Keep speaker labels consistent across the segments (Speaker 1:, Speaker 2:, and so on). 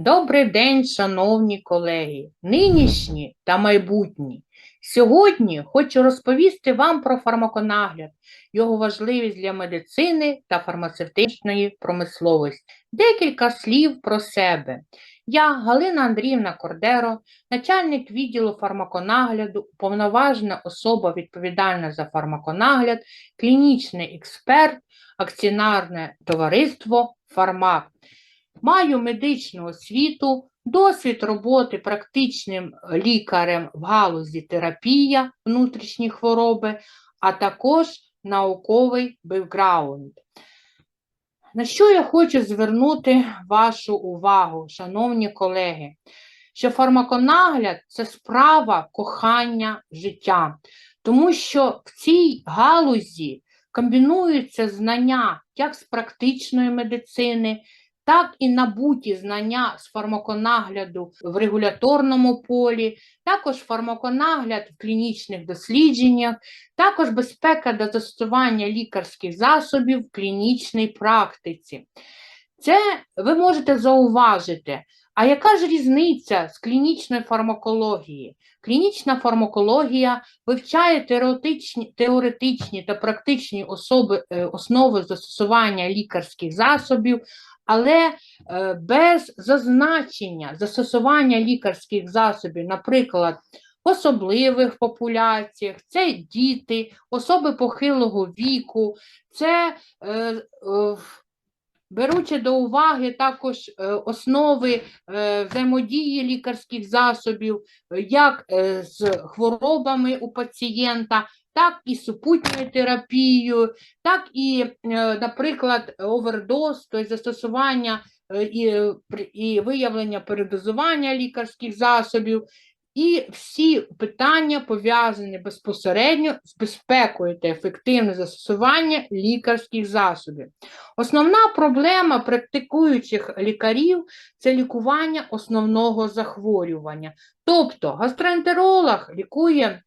Speaker 1: Добрий день, шановні колеги, нинішні та майбутні. Сьогодні хочу розповісти вам про фармаконагляд, його важливість для медицини та фармацевтичної промисловості. Декілька слів про себе. Я Галина Андріївна Кордеро, начальник відділу фармаконагляду, уповноважена особа відповідальна за фармаконагляд, клінічний експерт, акціонарне товариство Фармак. Маю медичну освіту, досвід роботи практичним лікарем в галузі терапія внутрішні хвороби, а також науковий бекграунд. На що я хочу звернути вашу увагу, шановні колеги, що фармаконагляд це справа кохання життя, тому що в цій галузі комбінуються знання як з практичної медицини, так і набуті знання з фармаконагляду в регуляторному полі, також фармаконагляд в клінічних дослідженнях, також безпека до застосування лікарських засобів в клінічній практиці. Це ви можете зауважити. А яка ж різниця з клінічної фармакології? Клінічна фармакологія вивчає теоретичні, теоретичні та практичні особи, е, основи застосування лікарських засобів, але е, без зазначення застосування лікарських засобів, наприклад, в особливих популяціях, це діти, особи похилого віку, це е, е, беручи до уваги також е, основи е, взаємодії лікарських засобів, е, як з хворобами у пацієнта, так і супутньою терапією, так і, наприклад, овердоз, тобто застосування і, і виявлення передозування лікарських засобів. І всі питання пов'язані безпосередньо з безпекою та ефективним застосуванням лікарських засобів. Основна проблема практикуючих лікарів це лікування основного захворювання. Тобто гастроентеролог лікує,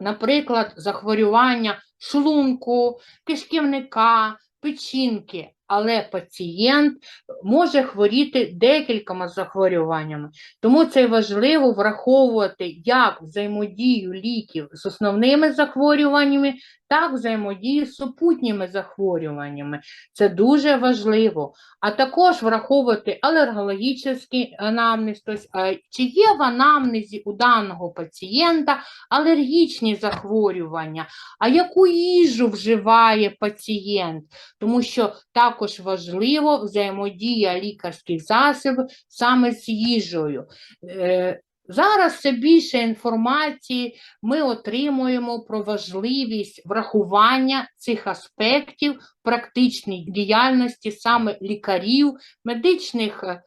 Speaker 1: наприклад, захворювання шлунку, кишківника, печінки, але пацієнт може хворіти декількома захворюваннями. Тому це важливо враховувати як взаємодію ліків з основними захворюваннями, так взаємодію з супутніми захворюваннями. Це дуже важливо. А також враховувати алергологічний анамнез, тобто, е, чи є в анамнезі у даного пацієнта алергічні захворювання, а яку їжу вживає пацієнт, тому що також важливо взаємодія лікарських засобів саме з їжею. Зараз все більше інформації ми отримуємо про важливість врахування цих аспектів практичній діяльності саме лікарів, медичних е,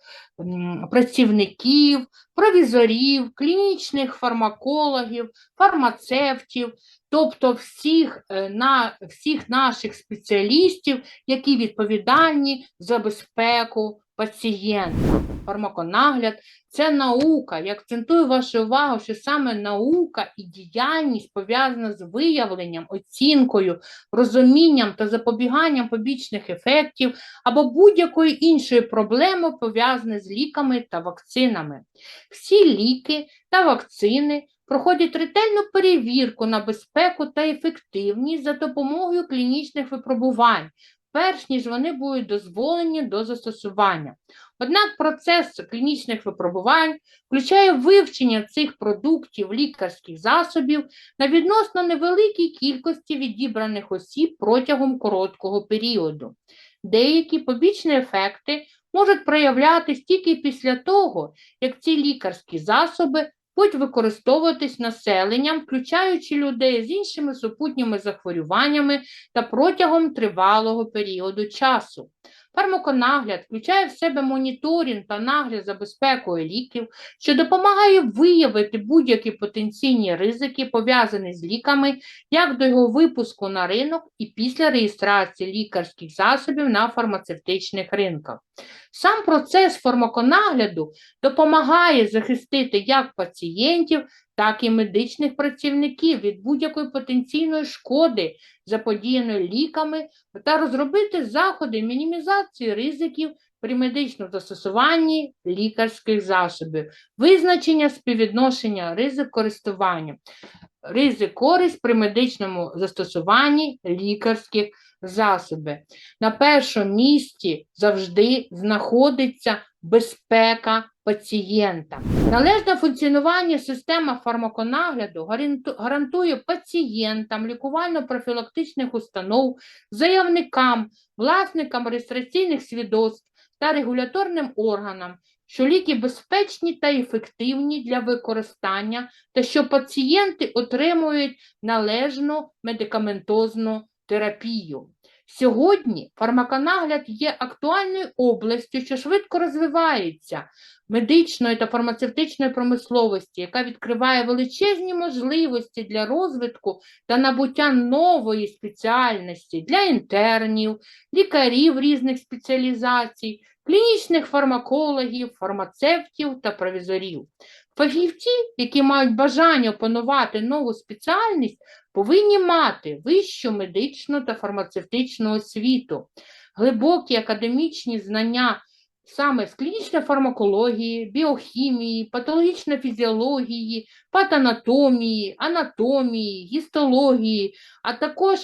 Speaker 1: працівників, провізорів, клінічних фармакологів, фармацевтів, тобто всіх, е, на, всіх наших спеціалістів, які відповідальні за безпеку пацієнта. Фармаконагляд це наука. Я акцентую вашу увагу, що саме наука і діяльність пов'язана з виявленням, оцінкою, розумінням та запобіганням побічних ефектів або будь-якої іншої проблеми, пов'язаної з ліками та вакцинами. Всі ліки та вакцини проходять ретельну перевірку на безпеку та ефективність за допомогою клінічних випробувань, перш ніж вони будуть дозволені до застосування. Однак процес клінічних випробувань включає вивчення цих продуктів лікарських засобів на відносно невеликій кількості відібраних осіб протягом короткого періоду. Деякі побічні ефекти можуть проявлятись тільки після того, як ці лікарські засоби будуть використовуватись населенням, включаючи людей з іншими супутніми захворюваннями та протягом тривалого періоду часу. Фармаконагляд включає в себе моніторинг та нагляд за безпекою ліків, що допомагає виявити будь-які потенційні ризики, пов'язані з ліками, як до його випуску на ринок і після реєстрації лікарських засобів на фармацевтичних ринках. Сам процес фармаконагляду допомагає захистити як пацієнтів, так і медичних працівників від будь-якої потенційної шкоди, заподіяної ліками, та розробити заходи мінімізації ризиків при медичному застосуванні лікарських засобів, визначення співвідношення ризик користування, ризик користь при медичному застосуванні лікарських засобів. На першому місці завжди знаходиться безпека пацієнта. Належне функціонування системи фармаконагляду гарантує пацієнтам лікувально-профілактичних установ, заявникам, власникам реєстраційних свідоцтв та регуляторним органам, що ліки безпечні та ефективні для використання та що пацієнти отримують належну медикаментозну терапію. Сьогодні фармаконагляд є актуальною областю, що швидко розвивається медичної та фармацевтичної промисловості, яка відкриває величезні можливості для розвитку та набуття нової спеціальності для інтернів, лікарів різних спеціалізацій, клінічних фармакологів, фармацевтів та провізорів. Фахівці, які мають бажання опанувати нову спеціальність, повинні мати вищу медичну та фармацевтичну освіту, глибокі академічні знання саме з клінічної фармакології, біохімії, патологічної фізіології, патанатомії, анатомії, гістології, а також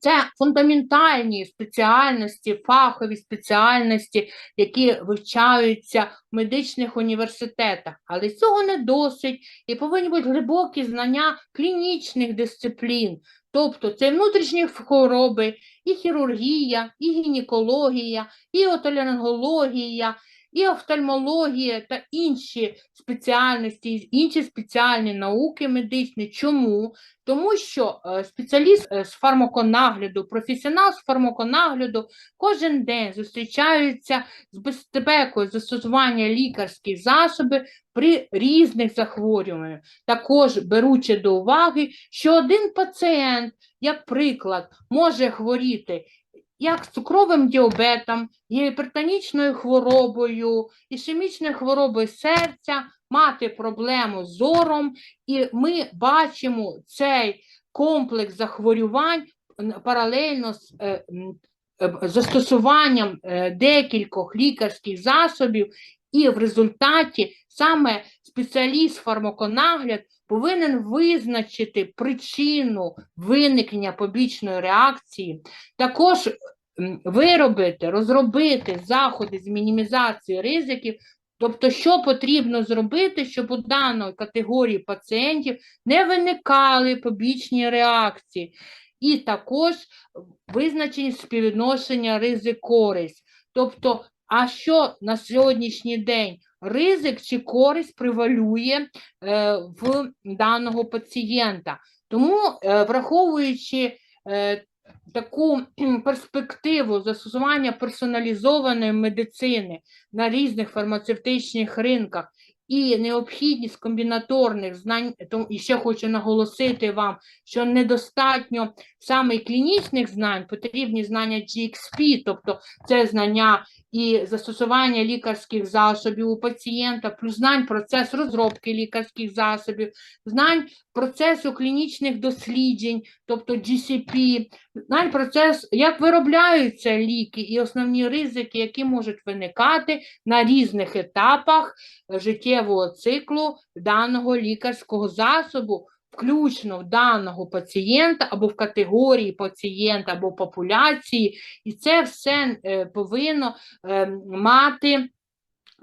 Speaker 1: це фундаментальні спеціальності, фахові спеціальності, які вивчаються в медичних університетах. Але цього не досить, і повинні бути глибокі знання клінічних дисциплін. Тобто це внутрішні хвороби, і хірургія, і гінекологія, і отоларингологія, і офтальмологія та інші спеціальності, інші спеціальні науки медичні. Чому? Тому що е, спеціаліст е, з фармаконагляду, професіонал з фармаконагляду кожен день зустрічаються з безпекою застосування лікарських засобів при різних захворюваннях. Також беручи до уваги, що один пацієнт, як приклад, може хворіти як з цукровим діабетом, гіпертонічною хворобою, ішемічною хворобою серця, мати проблему з зором, і ми бачимо цей комплекс захворювань паралельно з е, е, застосуванням е, декількох лікарських засобів, і в результаті саме спеціаліст фармаконагляд повинен визначити причину виникнення побічної реакції, також виробити, розробити заходи з мінімізації ризиків. Тобто, що потрібно зробити, щоб у даної категорії пацієнтів не виникали побічні реакції, і також визначені співвідношення ризик-користь. Тобто, а що на сьогоднішній день ризик чи користь превалює е, в даного пацієнта? Тому, е, враховуючи е, таку перспективу застосування персоналізованої медицини на різних фармацевтичних ринках і необхідність комбінаторних знань, то і ще хочу наголосити вам, що недостатньо саме клінічних знань, потрібні знання GXP, тобто це знання і застосування лікарських засобів у пацієнта, плюс знань процес розробки лікарських засобів, знань процесу клінічних досліджень, тобто GCP, знань процес, як виробляються ліки і основні ризики, які можуть виникати на різних етапах життєвого циклу даного лікарського засобу, включно в даного пацієнта або в категорії пацієнта або популяції, і це все е, повинно е, мати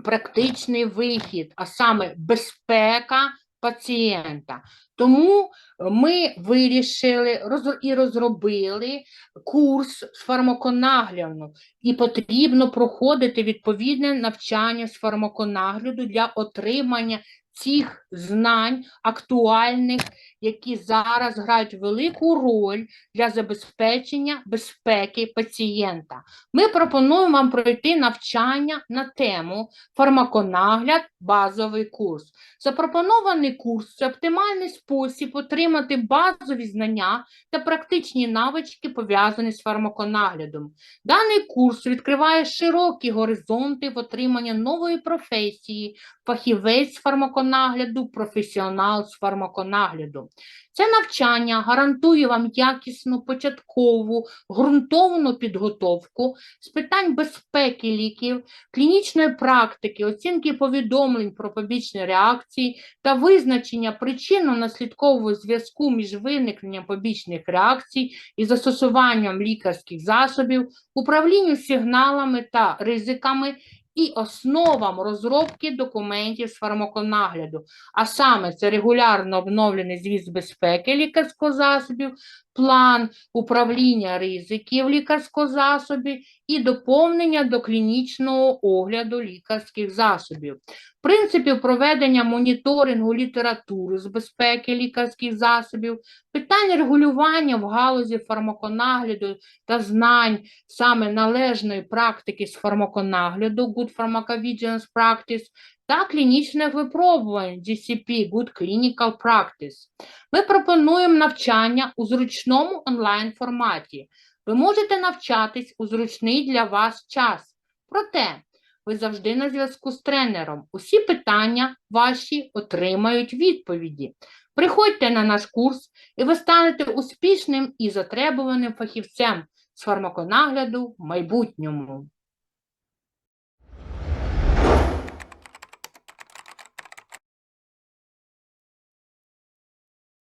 Speaker 1: практичний вихід, а саме безпека пацієнта. Тому ми вирішили роз- і розробили курс з фармаконагляду, і потрібно проходити відповідне навчання з фармаконагляду для отримання цих знань актуальних, які зараз грають велику роль для забезпечення безпеки пацієнта. Ми пропонуємо вам пройти навчання на тему фармаконагляд, базовий курс. Запропонований курс це оптимальний спосіб отримати базові знання та практичні навички, пов'язані з фармаконаглядом. Даний курс відкриває широкі горизонти в отриманні нової професії, фахівець фармаконагляду фармаконагляду, професіонал з фармаконагляду. Це навчання гарантує вам якісну початкову ґрунтовну підготовку з питань безпеки ліків, клінічної практики, оцінки повідомлень про побічні реакції та визначення причинно-наслідкового зв'язку між виникненням побічних реакцій і застосуванням лікарських засобів, управлінню сигналами та ризиками і основам розробки документів з фармаконагляду, а саме це регулярно обновлений звіт з безпеки лікарського засобів, план управління ризиків лікарського засобів і доповнення до клінічного огляду лікарських засобів. Принципів проведення моніторингу літератури з безпеки лікарських засобів, питань регулювання в галузі фармаконагляду та знань саме належної практики з фармаконагляду Good Pharmacovigilance Practice та клінічних випробувань GCP Good Clinical Practice. Ми пропонуємо навчання у зручному онлайн-форматі. Ви можете навчатись у зручний для вас час. Проте ви завжди на зв'язку з тренером. Усі питання ваші отримають відповіді. Приходьте на наш курс, і ви станете успішним і затребуваним фахівцем з фармаконагляду в майбутньому.